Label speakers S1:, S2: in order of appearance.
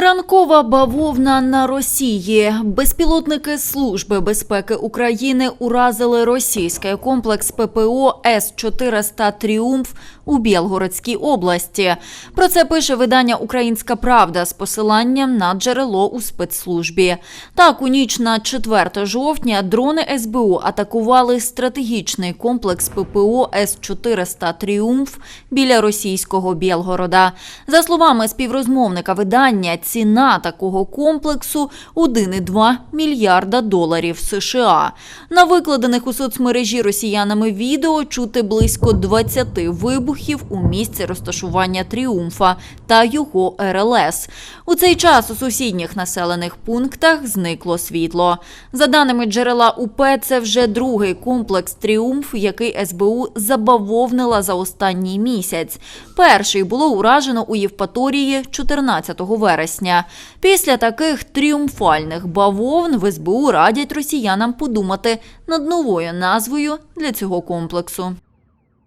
S1: Ранкова бавовна на Росії. Безпілотники Служби безпеки України уразили російський комплекс ППО С-400 «Тріумф» у Білгородській області. Про це пише видання «Українська правда» з посиланням на джерело у спецслужбі. Так, у ніч на 4 жовтня дрони СБУ атакували стратегічний комплекс ППО С-400 «Тріумф» біля російського Білгорода. За словами співрозмовника видання, ціна такого комплексу 1,2 мільярда доларів США. На викладених у соцмережі росіянами відео чути близько 20 вибухів у місці розташування тріумфа та його РЛС. У цей час у сусідніх населених пунктах зникло світло. За даними джерела УП, це вже другий комплекс тріумф, який СБУ забавовнила за останній місяць. Перший було уражено у Євпаторії 14 вересня. Після таких тріумфальних бавовн в СБУ радять росіянам подумати над новою назвою для цього комплексу.